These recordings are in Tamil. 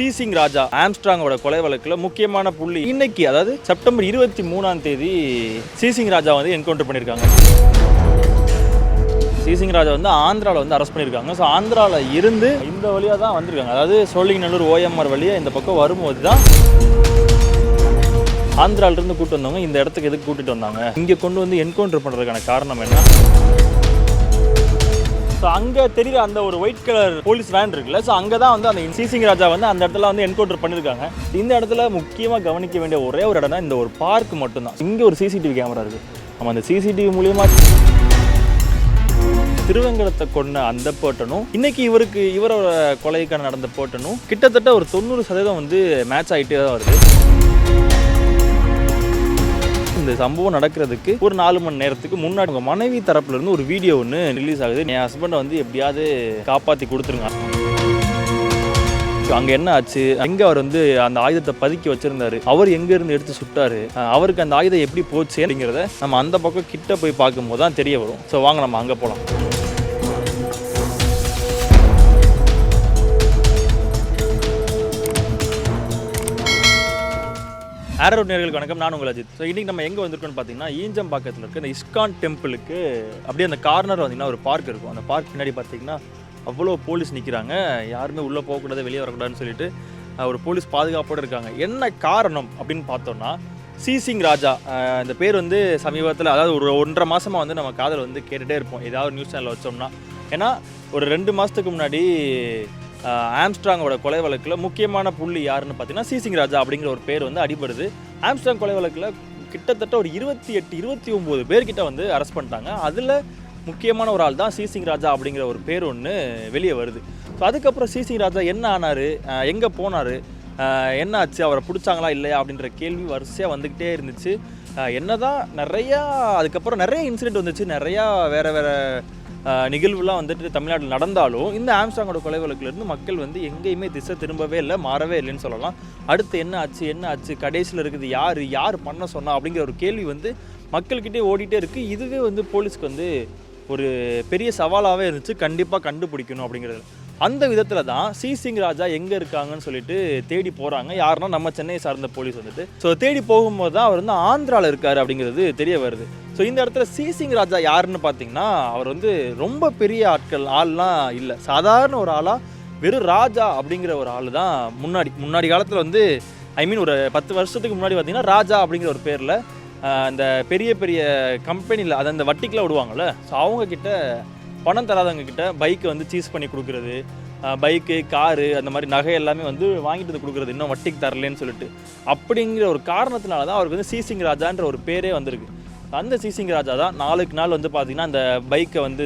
சீசிங் ராஜா ஆம்ஸ்ட்ராங்கோட கொலை வழக்கில் முக்கியமான புள்ளி இன்னைக்கு அதாவது செப்டம்பர் இருபத்தி மூணாம் தேதி சீசிங் ராஜா வந்து என்கவுண்டர் பண்ணியிருக்காங்க சீசிங் ராஜா வந்து ஆந்திராவில் வந்து அரெஸ்ட் பண்ணியிருக்காங்க ஸோ ஆந்திராவில் இருந்து இந்த வழியாக தான் வந்திருக்காங்க. அதாவது சோழிங்கநல்லூர் ஓஎம்ஆர் வழியாக இந்த பக்கம் வரும்போது தான் ஆந்திராவிலிருந்து கூட்டு வந்தவங்க இந்த இடத்துக்கு எதுக்கு கூட்டிகிட்டு வந்தாங்க? இங்கே கொண்டு வந்து என்கவுண்டர் பண்ணுறதுக்கான காரணம் என்ன? ஸோ அங்கே தெரியுற அந்த ஒரு ஒயிட் கலர் போலீஸ் வேன் இருக்குல்ல ஸோ அங்கே தான் வந்து அந்த சீசிங் ராஜா வந்து அந்த இடத்துல வந்து என்கவுண்டர் பண்ணியிருக்காங்க இந்த இடத்துல முக்கியமாக கவனிக்க வேண்டிய ஒரே ஒரு இடம் இந்த ஒரு பார்க் மட்டும்தான். இங்கே ஒரு சிசிடிவி கேமரா இருக்குது நம்ம அந்த சிசிடிவி மூலயமா திருவங்கடத்தை கொண்ட அந்த போட்டனும் இன்னைக்கு இவருக்கு இவரோட கொலைக்கான நடந்த போட்டனும் கிட்டத்தட்ட ஒரு தொண்ணூறு சதவீதம் வந்து மேட்ச் ஆகிட்டே தான் வருது. இந்த சம்பவம் நடக்கிறதுக்கு ஒரு நாலு மணி நேரத்துக்கு முன்னாடி உங்க மனைவி தரப்புல இருந்து ஒரு வீடியோ ஒன்று ரிலீஸ் ஆகுது. என் ஹஸ்பண்டை வந்து எப்படியாவது காப்பாற்றி கொடுத்துருங்க. அங்கே என்ன ஆச்சு? எங்கே அவர் வந்து அந்த ஆயுதத்தை பதுக்கி வச்சிருந்தாரு? அவர் எங்க இருந்து எடுத்து சுட்டாரு? அவருக்கு அந்த ஆயுதம் எப்படி போச்சு அப்படிங்கிறத நம்ம அந்த பக்கம் கிட்ட போய் பார்க்கும்போது தான் தெரிய வரும். ஸோ வாங்க நம்ம அங்கே போகலாம் ஆரோட் நேர்களுக்கு வணக்கம். நான் உங்கள் அஜித். ஸோ இன்றைக்கி நம்ம எங்கே வந்திருக்கோம்னு பார்த்தீங்கன்னா ஈஞ்சம்பாக்கத்தில் இருக்க இந்த இஸ்கான் டெம்பிளுக்கு அப்படியே அந்த கார்னர் வந்தீங்கன்னா ஒரு பார்க் இருக்கும். அந்த பார்க் பின்னாடி பார்த்தீங்கன்னா அவ்வளோ போலீஸ் நிற்கிறாங்க யாருமே உள்ளே போகக்கூடாது வெளியே வரக்கூடாதுன்னு சொல்லிட்டு ஒரு போலீஸ் பாதுகாப்போடு இருக்காங்க. என்ன காரணம் அப்படின்னு பார்த்தோன்னா சீசிங் ராஜா இந்த பேர் வந்து சமீபத்தில் அதாவது ஒரு ஒன்றரை மாதமாக வந்து நம்ம காதல் வந்து கேட்டுகிட்டே இருப்போம். ஏதாவது நியூஸ் சேனலில் வச்சோம்னா. ஏன்னா ஒரு ரெண்டு மாதத்துக்கு முன்னாடி ஆம்ஸ்ட்ராங்கோட கொலை வழக்கில் முக்கியமான புள்ளி யாருன்னு பார்த்தீங்கன்னா சீசிங் ராஜா அப்படிங்கிற ஒரு பேர் வந்து அடிபடுது. ஆம்ஸ்ட்ராங் கொலை வழக்கில் கிட்டத்தட்ட ஒரு இருபத்தி எட்டு இருபத்தி ஒம்பது பேர்கிட்ட வந்து அரெஸ்ட் பண்ணிட்டாங்க. அதில் முக்கியமான ஒரு ஆள் தான் சீசிங் ராஜா அப்படிங்கிற ஒரு பேர் ஒன்று வெளியே வருது. ஸோ அதுக்கப்புறம் சீசிங் ராஜா என்ன ஆனார்? எங்கே போனார்? என்ன ஆச்சு? அவரை பிடிச்சாங்களா இல்லையா? அப்படின்ற கேள்வி வரிசையாக வந்துக்கிட்டே இருந்துச்சு. என்ன என்னதான் நிறையா அதுக்கப்புறம் நிறைய இன்சிடெண்ட் வந்துச்சு. நிறையா வேறு வேறு நிகழ்வுலாம் வந்துட்டு தமிழ்நாட்டில் நடந்தாலும் இந்த ஆம்ஸ்டாங்கோட கொலை வழக்குலேருந்து மக்கள் வந்து எங்கேயுமே திசை திரும்பவே இல்லை மாறவே இல்லைன்னு சொல்லலாம். அடுத்து என்ன ஆச்சு என்ன ஆச்சு கடைசியில் இருக்குது யார் யார் பண்ண சொன்னா அப்படிங்கிற ஒரு கேள்வி வந்து மக்கள்கிட்டே ஓடிட்டே இருக்குது இதுவே வந்து போலீஸ்க்கு வந்து ஒரு பெரிய சவாலாகவே இருந்துச்சு. கண்டிப்பாக கண்டுபிடிக்கணும் அப்படிங்கிறது. அந்த விதத்தில் தான் சி சிங் ராஜா எங்கே இருக்காங்கன்னு சொல்லிட்டு தேடி போகிறாங்க யாருன்னா நம்ம சென்னையை சார்ந்த போலீஸ் வந்துட்டு. ஸோ தேடி போகும்போது தான் அவர் வந்து ஆந்திராவில் இருக்கார் அப்படிங்கிறது தெரிய வருது. ஸோ இந்த இடத்துல சி சிங் ராஜா யாருன்னு பார்த்தீங்கன்னா அவர் வந்து ரொம்ப பெரிய ஆட்கள் ஆள்லாம் இல்லை. சாதாரண ஒரு ஆளாக வெறும் ராஜா அப்படிங்கிற ஒரு ஆள் தான் முன்னாடி முன்னாடி காலத்தில் வந்து ஐ மீன் ஒரு பத்து வருஷத்துக்கு முன்னாடி பார்த்தீங்கன்னா ராஜா அப்படிங்கிற ஒரு பேரில் அந்த பெரிய பெரிய கம்பெனியில் அதை அந்த வட்டிக்கெலாம் விடுவாங்கள்ல ஸோ அவங்கக்கிட்ட பணம் தராதவங்க கிட்ட பைக்கை வந்து சீஸ் பண்ணி கொடுக்குறது பைக்கு காரு அந்த மாதிரி நகை எல்லாமே வந்து வாங்கிட்டு வந்து கொடுக்குறது. இன்னும் வட்டிக்கு தரலன்னு சொல்லிட்டு. அப்படிங்கிற ஒரு காரணத்தினால தான் அவருக்கு வந்து சீசிங் ராஜான்ற ஒரு பேரே வந்திருக்கு. அந்த சீசிங் ராஜா தான் நாளுக்கு நாள் வந்து பார்த்திங்கன்னா அந்த பைக்கை வந்து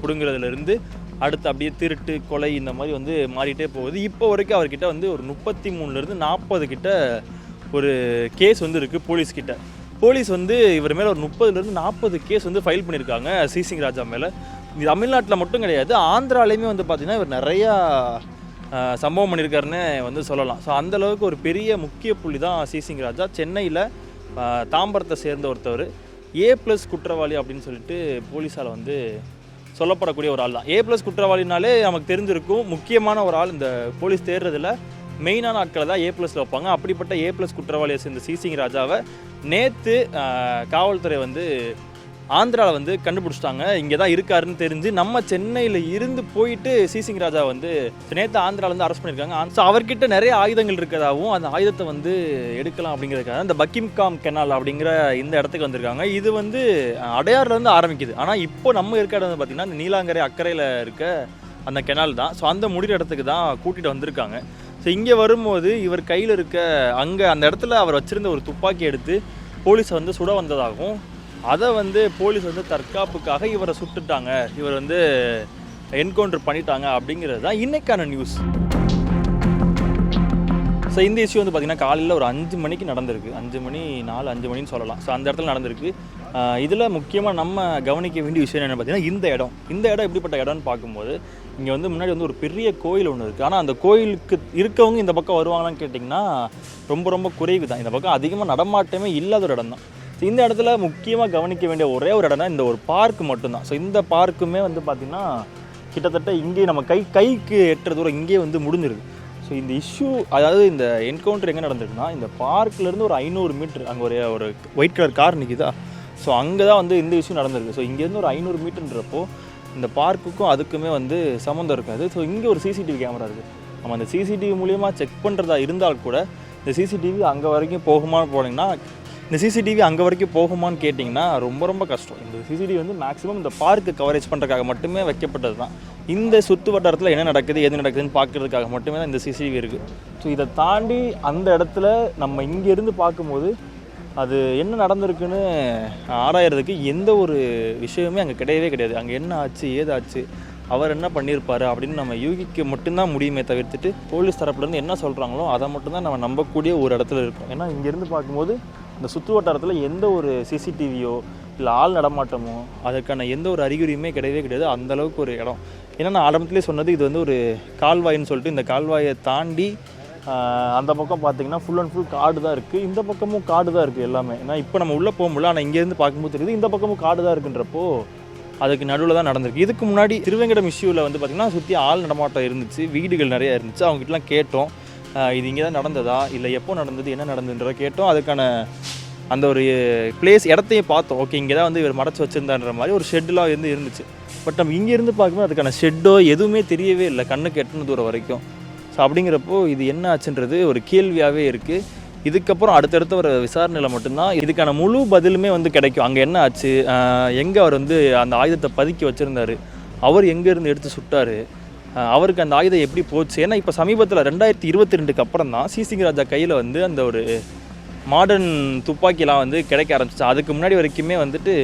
பிடுங்குறதுலேருந்து அடுத்து அப்படியே திருட்டு கொலை இந்த மாதிரி வந்து மாறிட்டே போகுது. இப்போ வரைக்கும் அவர்கிட்ட வந்து ஒரு முப்பத்தி மூணுலேருந்து நாற்பது கிட்ட ஒரு கேஸ் வந்து இருக்குது போலீஸ்கிட்ட போலீஸ் வந்து இவர் மேலே ஒரு முப்பதுலேருந்து நாற்பது கேஸ் வந்து ஃபைல் பண்ணியிருக்காங்க சீசிங் ராஜா மேலே. இது தமிழ்நாட்டில் மட்டும் கிடையாது ஆந்திராலையுமே வந்து பார்த்திங்கன்னா இவர் நிறையா சம்பவம் பண்ணியிருக்காருன்னு வந்து சொல்லலாம். ஸோ அந்த அளவுக்கு ஒரு பெரிய முக்கிய புள்ளி தான் சிசிங் ராஜா. சென்னையில் தாம்பரத்தை சேர்ந்த ஒருத்தவர் ஏ ப்ளஸ் குற்றவாளி அப்படின்னு சொல்லிட்டு போலீஸால் வந்து சொல்லப்படக்கூடிய ஒரு ஆள் தான். ஏ ப்ளஸ் குற்றவாளினாலே நமக்கு தெரிஞ்சிருக்கும் முக்கியமான ஒரு ஆள் இந்த போலீஸ் தேடுறதுல மெயினான ஆட்களை தான் ஏ ப்ளஸில் வைப்பாங்க. அப்படிப்பட்ட ஏ ப்ளஸ் குற்றவாளியை சேர்ந்த சிசிங் ராஜாவை நேற்று காவல்துறை வந்து ஆந்திராவில் வந்து கண்டுபிடிச்சிட்டாங்க. இங்கே தான் இருக்காருன்னு தெரிஞ்சு நம்ம சென்னையில் இருந்து போயிட்டு சிசிங் ராஜா வந்து நேற்று ஆந்திராவிலேருந்து அரெஸ்ட் பண்ணியிருக்காங்க ஸோ அவர்கிட்ட நிறைய ஆயுதங்கள் இருக்கிறதாகவும் அந்த ஆயுதத்தை வந்து எடுக்கலாம் அப்படிங்கிறதுக்காக இந்த பக்கிம்காம் கெனால் அப்படிங்கிற இந்த இடத்துக்கு வந்திருக்காங்க. இது வந்து அடையாறுலேருந்து ஆரம்பிக்குது. ஆனால் இப்போ நம்ம இருக்க இடம் வந்து பார்த்திங்கன்னா இந்த நீலாங்கரை அக்கறையில் இருக்க அந்த கெனால் தான். ஸோ அந்த முடிகிற இடத்துக்கு தான் கூட்டிகிட்டு வந்திருக்காங்க. ஸோ இங்கே வரும்போது இவர் கையில் இருக்க அங்கே அந்த இடத்துல அவர் வச்சுருந்த ஒரு துப்பாக்கி எடுத்து போலீஸை வந்து சுட வந்ததாகவும் அதை வந்து போலீஸ் வந்து தற்காப்புக்காக இவரை சுட்டுட்டாங்க. இவர் வந்து என்கவுண்டர் பண்ணிட்டாங்க அப்படிங்கிறது தான் இன்னைக்கான நியூஸ் ஸோ இந்த இஷ்யூ வந்து பார்த்திங்கன்னா காலையில் ஒரு அஞ்சு மணிக்கு நடந்திருக்கு. அஞ்சு மணி நாலு அஞ்சு மணின்னு சொல்லலாம். ஸோ அந்த இடத்துல நடந்திருக்கு. இதில் முக்கியமாக நம்ம கவனிக்க வேண்டிய விஷயம் என்ன பார்த்தீங்கன்னா இந்த இடம். இந்த இடம் எப்படிப்பட்ட இடம்னு பார்க்கும்போது இங்கே வந்து முன்னாடி வந்து ஒரு பெரிய கோயில் ஒன்று இருக்குது ஆனால் அந்த கோயிலுக்கு இருக்கவங்க இந்த பக்கம் வருவாங்களான்னு கேட்டிங்கன்னா ரொம்ப ரொம்ப குறைவு தான். இந்த பக்கம் அதிகமாக நடமாட்டமே இல்லாத ஒரு இடம் தான் ஸோ இந்த இடத்துல முக்கியமாக கவனிக்க வேண்டிய ஒரே ஒரு இடம் இந்த ஒரு பார்க் மட்டும்தான். ஸோ இந்த பார்க்குமே வந்து பார்த்திங்கன்னா கிட்டத்தட்ட இங்கே நம்ம கை கைக்கு எட்டுற தூரம் இங்கே வந்து முடிஞ்சிருது. ஸோ இந்த இஷ்யூ அதாவது இந்த என்கவுண்டர் எங்கே நடந்திருக்குன்னா இந்த பார்க்லேருந்து ஒரு ஐநூறு மீட்ரு அங்கே ஒரு ஒரு ஒயிட் கலர் கார் நிற்கிதா ஸோ அங்கே தான் வந்து இந்த இஷ்யூ நடந்திருக்கு. ஸோ இங்கேருந்து ஒரு ஐநூறு மீட்டர்ன்றப்போ இந்த பார்க்குக்கும் அதுக்குமே வந்து சம்மந்தம் இருக்காது. ஸோ இங்கே ஒரு சிசிடிவி கேமரா இருக்குது நம்ம அந்த சிசிடிவி மூலியமாக செக் பண்ணுறதா இருந்தால் கூட இந்த சிசிடிவி அங்கே வரைக்கும் போகுமான்னு போனீங்கன்னா இந்த சிசிடிவி அங்கே வரைக்கும் போகுமான்னு கேட்டிங்கன்னா ரொம்ப ரொம்ப கஷ்டம். இந்த சிசிடிவி வந்து மேக்ஸிமம் இந்த பார்க்கு கவரேஜ் பண்ணுறதுக்காக மட்டுமே வைக்கப்பட்டது தான். இந்த சுற்று வட்டாரத்தில் என்ன நடக்குது எது நடக்குதுன்னு பார்க்கறதுக்காக மட்டுமே தான் இந்த சிசிடிவி இருக்குது ஸோ இதை தாண்டி அந்த இடத்துல நம்ம இங்கேருந்து பார்க்கும்போது அது என்ன நடந்திருக்குன்னு ஆராயறதுக்கு எந்த ஒரு விஷயமே அங்கே கிடையவே கிடையாது. அங்கே என்ன ஆச்சு ஏதாச்சு அவர் என்ன பண்ணியிருப்பார் அப்படின்னு நம்ம யூகிக்க மட்டும்தான் முடியுமே தவிர்த்துட்டு போலீஸ் தரப்புலேருந்து என்ன சொல்கிறாங்களோ அதை மட்டும்தான் நம்ம நம்பக்கூடிய ஒரு இடத்துல இருக்கும். ஏன்னா இங்கேருந்து பார்க்கும்போது இந்த சுற்று வட்டாரத்தில் எந்த ஒரு சிசிடிவியோ இல்லை ஆள் நடமாட்டமோ அதற்கான எந்த ஒரு அறிகுறியுமே கிடையவே கிடையாது. அந்த அளவுக்கு ஒரு இடம். ஏன்னா நான் ஆரம்பத்திலே சொன்னது இது வந்து ஒரு கால்வாய்ன்னு சொல்லிட்டு இந்த கால்வாயை தாண்டி அந்த பக்கம் பார்த்தீங்கன்னா ஃபுல் அண்ட் ஃபுல் காடு தான் இருக்குது இந்த பக்கமும் காடு தான் இருக்குது எல்லாமே. ஏன்னா இப்போ நம்ம உள்ளே போக முடியல. ஆனால் இங்கேருந்து பார்க்கும்போது தெரியுது இந்த பக்கமும் காடு தான் இருக்குன்றப்போ அதுக்கு நடுவில் தான் நடந்திருக்கு. இதுக்கு முன்னாடி திருவேங்கடம் இஷ்யூவில் வந்து பார்த்திங்கன்னா சுற்றி ஆள் நடமாட்டம் இருந்துச்சு வீடுகள் நிறைய இருந்துச்சு. அவங்ககிட்டலாம் கேட்டோம். இது இங்கே தான் நடந்ததா? இல்லை எப்போ நடந்தது என்ன நடந்ததுன்றத கேட்டோம். அதுக்கான அந்த ஒரு பிளேஸ் இடத்தையும் பார்த்தோம். ஓகே இங்கே தான் வந்து இவர் மறைச்சி வச்சிருந்தான்ற மாதிரி ஒரு ஷெட்டெலாம் வந்து இருந்துச்சு. பட் நம்ம இங்கேருந்து பார்க்கும்போது அதுக்கான ஷெட்டோ எதுவுமே தெரியவே இல்லை. கண்ணுக்கு எட்டுன தூரம் வரைக்கும். ஸோ அப்படிங்கிறப்போ இது என்ன ஆச்சுன்றது ஒரு கேள்வியாகவே இருக்குது இதுக்கப்புறம் அடுத்தடுத்த ஒரு விசாரணையில் மட்டும்தான் இதுக்கான முழு பதிலுமே வந்து கிடைக்கும். அங்கே என்ன ஆச்சு? எங்கே அவர் வந்து அந்த ஆயுதத்தை பதுக்கி வச்சுருந்தாரு? அவர் எங்கேருந்து எடுத்து சுட்டாரு? அவருக்கு அந்த ஆயுதம் எப்படி போச்சு? ஏன்னா இப்போ சமீபத்தில் ரெண்டாயிரத்தி இருபத்தி ரெண்டுக்கு அப்புறம் தான் சிசிங்க ராஜா கையில் வந்து அந்த ஒரு மாடர்ன் துப்பாக்கிலாம் வந்து கிடைக்க ஆரம்பிச்சிச்சு. அதுக்கு முன்னாடி வரைக்குமே வந்துட்டு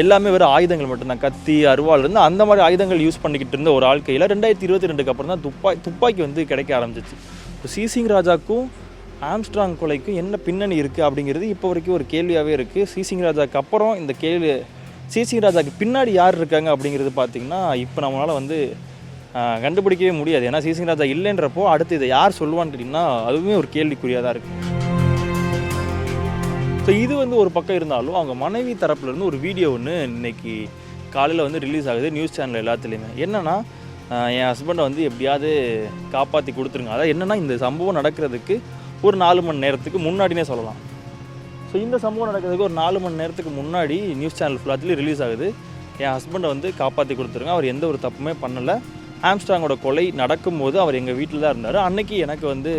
எல்லாமே வெறும் ஆயுதங்கள் மட்டும்தான். கத்தி அருவாள் இருந்து அந்த மாதிரி ஆயுதங்கள் யூஸ் பண்ணிக்கிட்டு இருந்த ஒரு ஆள் கையில் ரெண்டாயிரத்தி இருபத்தி ரெண்டுக்கு அப்புறம் தான் துப்பாக்கி துப்பாக்கி வந்து கிடைக்க ஆரம்பிச்சிச்சு. இப்போ சிசிங் ராஜாக்கும் ஆம்ஸ்ட்ராங் கொலைக்கும் என்ன பின்னணி இருக்குது அப்படிங்கிறது இப்போ வரைக்கும் ஒரு கேள்வியாகவே இருக்குது சிசிங் ராஜாக்கு அப்புறம் இந்த கேள்வி சிசிங் ராஜாக்கு பின்னாடி யார் இருக்காங்க அப்படிங்கிறது பார்த்திங்கன்னா இப்போ நம்மளால் வந்து கண்டுபிடிக்கவே முடியாது. ஏன்னா சிசிங் ராஜா இல்லைன்றப்போ அடுத்து இதை யார் சொல்லுவான்னு கேட்டிங்கன்னா அதுவுமே ஒரு கேள்விக்குறியாக தான் இருக்குது ஸோ இது வந்து ஒரு பக்கம் இருந்தாலும் அவங்க மனைவி தரப்புலேருந்து ஒரு வீடியோ ஒன்று இன்னைக்கு காலையில் வந்து ரிலீஸ் ஆகுது நியூஸ் சேனல் எல்லாத்துலேயுமே. என்னன்னா என் ஹஸ்பண்டை வந்து எப்படியாவது காப்பாற்றி கொடுத்துருங்க. அதாவது என்னென்னா இந்த சம்பவம் நடக்கிறதுக்கு ஒரு நாலு மணி நேரத்துக்கு முன்னாடினே சொல்லலாம். ஸோ இந்த சம்பவம் நடக்கிறதுக்கு ஒரு நாலு மணி நேரத்துக்கு முன்னாடி நியூஸ் சேனல் ஃபுல்லாத்துலேயும் ரிலீஸ் ஆகுது. என் ஹஸ்பண்டை வந்து காப்பாற்றி கொடுத்துருங்க. அவர் எந்த ஒரு தப்புமே பண்ணலை. ஆம்ஸ்டாங்கோட கொலை நடக்கும்போது அவர் எங்கள் வீட்டில் தான் இருந்தார். அன்னைக்கு எனக்கு வந்து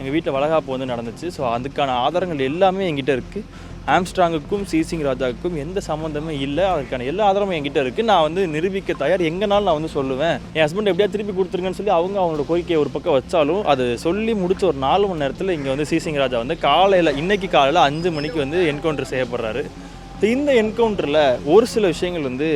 எங்கள் வீட்டில் வளகாப்பு வந்து நடந்துச்சு. ஸோ அதுக்கான ஆதாரங்கள் எல்லாமே என்கிட்ட இருக்குது ஆம்ஸ்ட்ராங்குக்கும் சிசிங் ராஜாவுக்கும் எந்த சம்மந்தமே இல்லை. அதுக்கான எல்லா ஆதாரமும் என்கிட்ட இருக்குது நான் வந்து நிரூபிக்க தயார். எங்கனாலும் நான் வந்து சொல்லுவேன். என் ஹஸ்பண்ட் எப்படியா திருப்பி கொடுத்துருங்கன்னு சொல்லி அவங்க அவங்களோட கோரிக்கையை ஒரு பக்கம் வச்சாலும் அது சொல்லி முடிச்ச ஒரு நாலு மணி நேரத்தில் இங்கே வந்து சிசிங் ராஜா வந்து காலையில் இன்னைக்கு காலையில் அஞ்சு மணிக்கு வந்து என்கவுண்டர் செய்யப்படுறாரு. இந்த என்கவுண்டரில் ஒரு சில விஷயங்கள் வந்து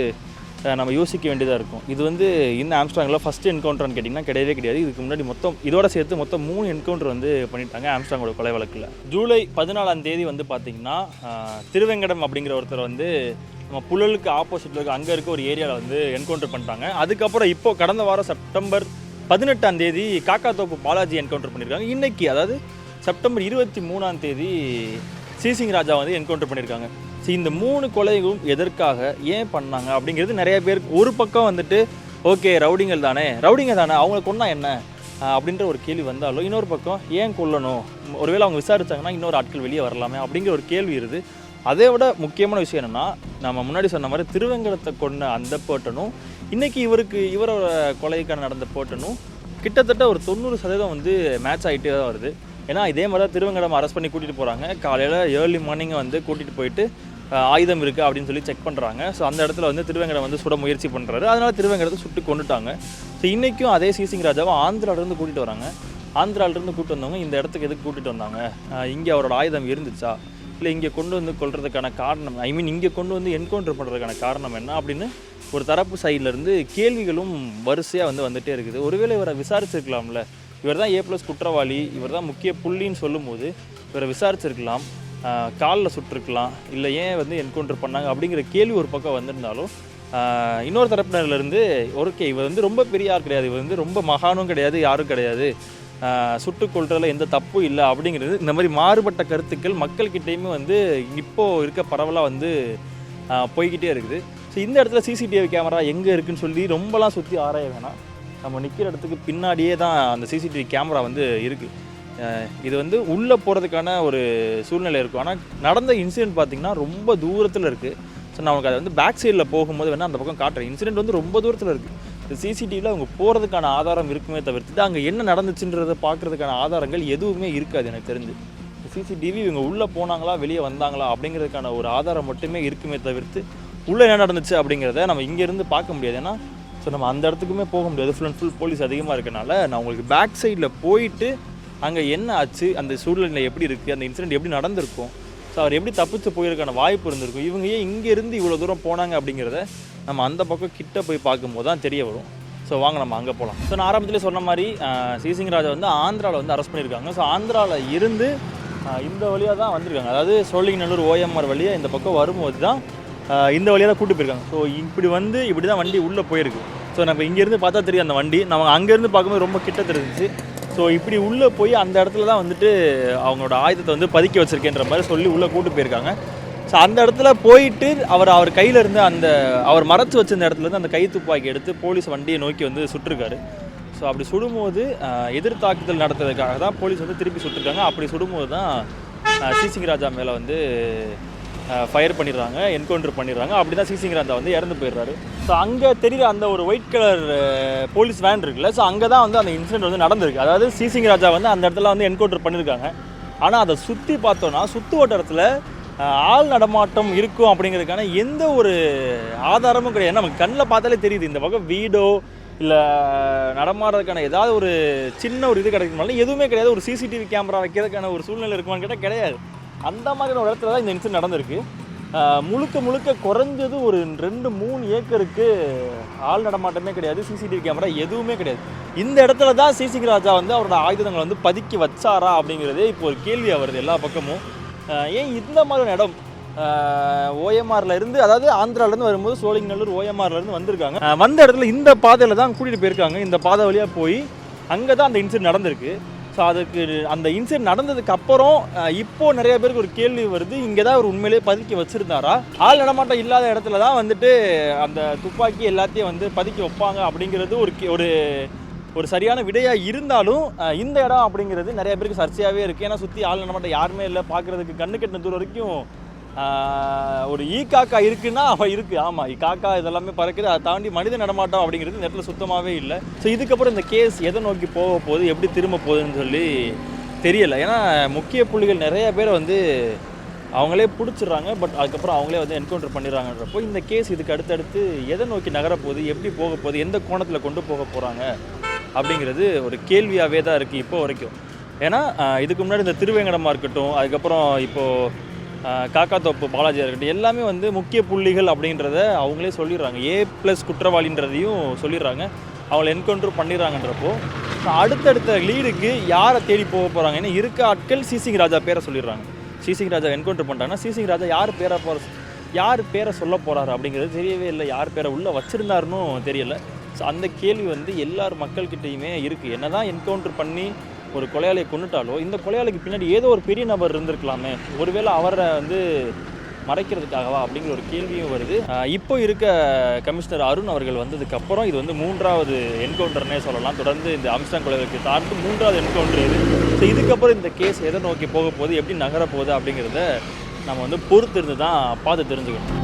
நம்ம யோசிக்க வேண்டியதாக இருக்கும். இது வந்து இந்த ஆம்ஸ்ட்ராங்கில் ஃபஸ்ட் என்கவுண்டர்னு கேட்டிங்கன்னா கிடையவே கிடையாது. இதுக்கு முன்னாடி மொத்தம் இதோட சேர்த்து மொத்தம் மூணு என்கவுண்டர் வந்து பண்ணிட்டாங்க ஆம்ஸ்ட்ராங்கோட கொலை வழக்கில். ஜூலை பதினாலாம் தேதி வந்து பார்த்திங்கன்னா திருவெங்கடம் அப்படிங்கிற ஒருத்தர் வந்து நம்ம புழலுக்கு ஆப்போசிட்டில் இருக்க அங்கே இருக்க ஒரு ஏரியாவில் வந்து என்கவுண்டர் பண்ணிட்டாங்க. அதுக்கப்புறம் இப்போ கடந்த வாரம் செப்டம்பர் பதினெட்டாம் தேதி காக்காத்தோப்பு பாலாஜி என்கவுண்டர் பண்ணியிருக்காங்க இன்னைக்கு அதாவது செப்டம்பர் இருபத்தி மூணாம் தேதி சிசிங் ராஜா வந்து என்கவுண்டர் பண்ணியிருக்காங்க ஸோ இந்த மூணு கொலைகளும் எதற்காக ஏன் பண்ணாங்க அப்படிங்கிறது நிறைய பேருக்கு ஒரு பக்கம் வந்துட்டு ஓகே ரவுடிங்கள் தானே ரவுடிங்க தானே அவங்களை கொண்டா என்ன? அப்படின்ற ஒரு கேள்வி வந்தாலும் இன்னொரு பக்கம் ஏன் கொல்லணும்? ஒருவேளை அவங்க விசாரிச்சாங்கன்னா இன்னொரு ஆட்கள் வெளியே வரலாமே அப்படிங்கிற ஒரு கேள்வி இருக்குது அதை விட முக்கியமான விஷயம் என்னென்னா நம்ம முன்னாடி சொன்ன மாதிரி திருவங்கலத்தை கொண்ட அந்த போட்டனும் இன்றைக்கி இவருக்கு இவரோட கொலைக்கான நடந்த போட்டனும் கிட்டத்தட்ட ஒரு தொண்ணூறு சதவீதம் வந்து மேட்ச் ஆகிட்டே தான் வருது. ஏன்னா இதே மாதிரி தான் திருவங்கடம் அரெஸ்ட் பண்ணி கூட்டிகிட்டு போகிறாங்க காலையில் ஏர்லி மார்னிங்கை வந்து கூட்டிகிட்டு போயிட்டு ஆயுதம் இருக்குது அப்படின்னு சொல்லி செக் பண்ணுறாங்க ஸோ அந்த இடத்துல வந்து திருவேங்கடம் வந்து சுட முயற்சி பண்ணுறாரு அதனால் திருவேங்கடத்தை சுட்டு கொண்டுட்டாங்க. ஸோ இன்றைக்கும் அதே சீசிங் ராஜாவை ஆந்திராவிலேருந்து கூட்டிகிட்டு வராங்க. ஆந்திராவிலேருந்து கூப்பிட்டு வந்தவங்க இந்த இடத்துக்கு எதுக்கு கூட்டிகிட்டு வந்தாங்க? இங்கே அவரோட ஆயுதம் இருந்துச்சா? இல்லை இங்கே கொண்டு வந்து கொள்றதுக்கான காரணம் ஐ மீன் இங்கே கொண்டு வந்து என்கவுண்டர் பண்ணுறதுக்கான காரணம் என்ன? அப்படின்னு ஒரு தரப்பு சைட்லேருந்து கேள்விகளும் வரிசையாக வந்து வந்துகிட்டே இருக்குது. ஒருவேளை இவரை விசாரிச்சிருக்கலாம்ல. இவர் தான் ஏ ப்ளஸ் குற்றவாளி இவர் தான் முக்கிய புள்ளின்னு சொல்லும்போது இவரை விசாரிச்சிருக்கலாம். காலில் சுட்டிருக்கலாம் இல்லை ஏன் வந்து என்கவுண்டர் பண்ணாங்க அப்படிங்கிற கேள்வி ஒரு பக்கம் வந்திருந்தாலும் இன்னொரு தரப்பினர்லேருந்து ஓகே இவர் வந்து ரொம்ப பெரிய ஆள் கிடையாது இவர் வந்து ரொம்ப மகானும் கிடையாது யாரும் கிடையாது. சுட்டு சுட்டுக் எந்த தப்பும் இல்லை அப்படிங்கிறது இந்த மாதிரி மாறுபட்ட கருத்துக்கள் மக்கள்கிட்டேயுமே வந்து இப்போ இருக்க பரவலாக வந்து போய்கிட்டே இருக்குது. ஸோ இந்த இடத்துல சிசிடிவி கேமரா எங்கே இருக்குதுன்னு சொல்லி ரொம்பலாம் சுற்றி ஆராய வேணாம். நம்ம நிற்கிற இடத்துக்கு பின்னாடியே தான் அந்த சிசிடிவி கேமரா வந்து இருக்குது இது வந்து உள்ளே போகிறதுக்கான ஒரு சூழ்நிலை இருக்கும். ஆனால் நடந்த இன்சிடென்ட் பார்த்திங்கன்னா ரொம்ப தூரத்தில் இருக்குது ஸோ நான் உங்களுக்கு அதை வந்து பேக் சைடில் போகும்போது வேணால் அந்த பக்கம் காட்டுறேன். இன்சிடென்ட் வந்து ரொம்ப தூரத்தில் இருக்குது இந்த சிசிடிவியில் அவங்க போகிறதுக்கான ஆதாரம் இருக்குமே தவிர்த்துட்டு அங்கே என்ன நடந்துச்சுன்றதை பார்க்குறதுக்கான ஆதாரங்கள் எதுவுமே இருக்காது எனக்கு தெரிஞ்சு. சிசிடிவி இவங்க உள்ளே போனாங்களா வெளியே வந்தாங்களா அப்படிங்கிறதுக்கான ஒரு ஆதாரம் மட்டுமே இருக்குமே தவிர்த்து உள்ளே என்ன நடந்துச்சு அப்படிங்கிறத நம்ம இங்கேருந்து பார்க்க முடியாது. ஏன்னா ஸோ நம்ம அந்த இடத்துக்குமே போக முடியாது. ஃபுல் அண்ட் ஃபுல் போலீஸ் அதிகமாக இருக்கனால நான் உங்களுக்கு பேக் சைடில் போயிட்டு அங்கே என்ன ஆச்சு? அந்த சூழ்நிலை எப்படி இருக்குது அந்த இன்சிடென்ட் எப்படி நடந்திருக்கும்? ஸோ அவர் எப்படி தப்பிச்சு போயிருக்கான வாய்ப்பு இருந்திருக்கும்? இவங்க ஏன் இங்கேருந்து இவ்வளோ தூரம் போனாங்க அப்படிங்கிறத நம்ம அந்த பக்கம் கிட்ட போய் பார்க்கும்போது தான் தெரிய வரும். ஸோ வாங்க நம்ம அங்கே போகலாம் ஸோ நான் ஆரம்பத்திலே சொன்ன மாதிரி சிசிங் ராஜா வந்து ஆந்திராவில் வந்து அரெஸ்ட் பண்ணியிருக்காங்க. ஸோ ஆந்திராவில் இருந்து இந்த வழியாக தான் வந்திருக்காங்க. அதாவது சோழிங்கநல்லூர் ஓஎம்ஆர் வழியாக இந்த பக்கம் வரும்போது தான் இந்த வழியாக தான் கூட்டு போயிருக்காங்க. ஸோ இப்படி வந்து இப்படி தான் வண்டி உள்ளே போயிருக்கு. ஸோ நம்ம இங்கேருந்து பார்த்தா தெரியும் அந்த வண்டி. நம்ம அங்கேருந்து பார்க்கும்போது ரொம்ப கிட்ட தெரிஞ்சிச்சு ஸோ இப்படி உள்ளே போய் அந்த இடத்துல தான் வந்துட்டு அவங்களோட ஆயுதத்தை வந்து பதுக்கி வச்சிருக்கேன்ற மாதிரி சொல்லி உள்ளே கூட்டு போயிருக்காங்க. ஸோ அந்த இடத்துல போயிட்டு அவர் அவர் கையில் இருந்து அந்த அவர் மறைச்சு வச்சிருந்த இடத்துலருந்து அந்த கை துப்பாக்கி எடுத்து போலீஸ் வண்டியை நோக்கி வந்து சுட்டிருக்காரு. ஸோ அப்படி சுடும்போது எதிர் தாக்குதல் நடத்துறதுக்காக தான் போலீஸ் வந்து திருப்பி சுட்டிருக்காங்க. அப்படி சுடும்போது தான் சிசிங் ராஜா மேலே வந்து ஃபயர் பண்ணிடுறாங்க என்கவுண்டர் பண்ணிடுறாங்க. அப்படி தான் சிசிங் ராஜா வந்து இறந்து போயிடுறாரு. ஸோ அங்கே தெரியுற அந்த ஒரு ஒயிட் கலர் போலீஸ் வேன் இருக்குல்ல ஸோ அங்கே தான் வந்து அந்த இன்சிடென்ட் வந்து நடந்திருக்கு. அதாவது சிசிங் ராஜா வந்து அந்த இடத்துல வந்து என்கவுண்டர் பண்ணியிருக்காங்க ஆனால் அதை சுற்றி பார்த்தோன்னா சுற்று வட்டாரத்தில் ஆள் நடமாட்டம் இருக்கும் அப்படிங்கிறதுக்கான எந்த ஒரு ஆதாரமும் கிடையாது. நமக்கு கண்ணில் பார்த்தாலே தெரியுது இந்த பக்கம் வீடோ இல்லை நடமாடுறதுக்கான ஏதாவது ஒரு சின்ன ஒரு இது கிடைக்குமாலும் எதுவுமே கிடையாது. ஒரு சிசிடிவி கேமரா வைக்கிறதுக்கான ஒரு சூழ்நிலை இருக்குமான்னு கேட்டால் கிடையாது. அந்த மாதிரியான ஒரு இடத்துல தான் இந்த இன்சிடென்ட் நடந்திருக்கு. முழுக்க முழுக்க குறைஞ்சது ஒரு ரெண்டு மூணு ஏக்கருக்கு ஆள் நடமாட்டமே கிடையாது சிசிடிவி கேமரா எதுவுமே கிடையாது. இந்த இடத்துல தான் சிசிவி ராஜா வந்து அவரோட ஆயுதங்களை வந்து பதுக்கி வச்சாரா அப்படிங்கிறதே இப்போ ஒரு கேள்வியாக வருது எல்லா பக்கமும். ஏன் இந்த மாதிரியான இடம் ஓஎம்ஆர்ல இருந்து அதாவது ஆந்திராவிலேருந்து வரும்போது சோழிங்கநல்லூர் ஓஎம்ஆர்லேருந்து வந்திருக்காங்க. வந்த இடத்துல இந்த பாதையில் தான் கூட்டிகிட்டு போயிருக்காங்க. இந்த பாதை வழியாக போய் அங்கே தான் அந்த இன்சிடென்ட் நடந்திருக்கு. ஸோ அதுக்கு அந்த இன்சிடென்ட் நடந்ததுக்கு அப்புறம் இப்போ நிறைய பேருக்கு ஒரு கேள்வி வருது. இங்கே தான் அவர் உண்மையிலேயே பதுக்கி வச்சுருந்தாரா? ஆள் நடமாட்டம் இல்லாத இடத்துல தான் வந்துட்டு அந்த துப்பாக்கி எல்லாத்தையும் வந்து பதுக்கி வைப்பாங்க அப்படிங்கிறது ஒரு கே- ஒரு ஒரு சரியான விடையாக இருந்தாலும் இந்த இடம் அப்படிங்கிறது நிறைய பேருக்கு சர்ச்சையாகவே இருக்குது ஏன்னா சுற்றி ஆள் நடமாட்டம் யாருமே இல்லை. பார்க்குறதுக்கு கண்ணு கெட்டின தூரம் வரைக்கும் ஒரு ஈ காக்கா இருக்குன்னா அவள் இருக்குது ஆமாம் ஈ காக்கா இதெல்லாமே பறக்குது. அதை தாண்டி மனித நடமாட்டம் அப்படிங்கிறது இந்த இடத்துல சுத்தமாகவே இல்லை. ஸோ இதுக்கப்புறம் இந்த கேஸ் எதை நோக்கி போக போகுது? எப்படி திரும்ப போகுதுன்னு சொல்லி தெரியலை. ஏன்னா முக்கிய புள்ளிகள் நிறைய பேர் வந்து அவங்களே பிடிச்சிடுறாங்க. பட் அதுக்கப்புறம் அவங்களே வந்து என்கவுண்டர் பண்ணிடுறாங்கன்றப்போ இந்த கேஸ் இதுக்கு அடுத்தடுத்து எதை நோக்கி நகரப்போகுது எப்படி போக போகுது? எந்த கோணத்தில் கொண்டு போக போகிறாங்க அப்படிங்கிறது ஒரு கேள்வியாகவே தான் இருக்குது இப்போ வரைக்கும். ஏன்னா இதுக்கு முன்னாடி இந்த திருவேங்கடமாக இருக்கட்டும் அதுக்கப்புறம் இப்போது காக்காத்தோப்பு பாலாஜியாக இருக்கட்டும் எல்லாமே வந்து முக்கிய புள்ளிகள் அப்படின்றத அவங்களே சொல்லிடுறாங்க. ஏ ப்ளஸ் குற்றவாளின்றதையும் சொல்லிடுறாங்க. அவங்கள என்கவுண்டர் பண்ணிடுறாங்கன்றப்போ அடுத்தடுத்த லீடுக்கு யாரை தேடி போக போகிறாங்க ஏன்னா இருக்க ஆட்கள் சிசிங் ராஜா பேரை சொல்லிடுறாங்க. சிசிங் ராஜா என்கவுண்டர் பண்ணிட்டாங்கன்னா சிசிங் ராஜா யார் பேரை போகிற யார் பேரை சொல்ல போகிறாரு அப்படிங்கிறது தெரியவே இல்லை. யார் பேரை உள்ளே வச்சுருந்தாருன்னு தெரியல. ஸோ அந்த கேள்வி வந்து எல்லார் மக்கள்கிட்டையுமே இருக்குது என்னதான் என்கவுண்டர் பண்ணி ஒரு கொலையாளியை கொண்டுட்டாலோ இந்த கொலையாளிக்கு பின்னாடி ஏதோ ஒரு பெரிய நபர் இருந்திருக்கலாமே ஒருவேளை அவரை வந்து மறைக்கிறதுக்காகவா அப்படிங்கிற ஒரு கேள்வியும் வருது. இப்போ இருக்க கமிஷனர் அருண் அவர்கள் வந்ததுக்கு அப்புறம் இது வந்து மூன்றாவது என்கவுண்டர்னே சொல்லலாம். தொடர்ந்து இந்த அம்ஸ்டாங் கொலைகளுக்கு சார்ந்து மூன்றாவது என்கவுண்டர் இது ஸோ இதுக்கப்புறம் இந்த கேஸ் எதை நோக்கி போக போகுது? எப்படி நகரப்போகுது அப்படிங்கிறத நம்ம வந்து பொறுத்திருந்து தான் பார்த்து தெரிஞ்சுக்கணும்.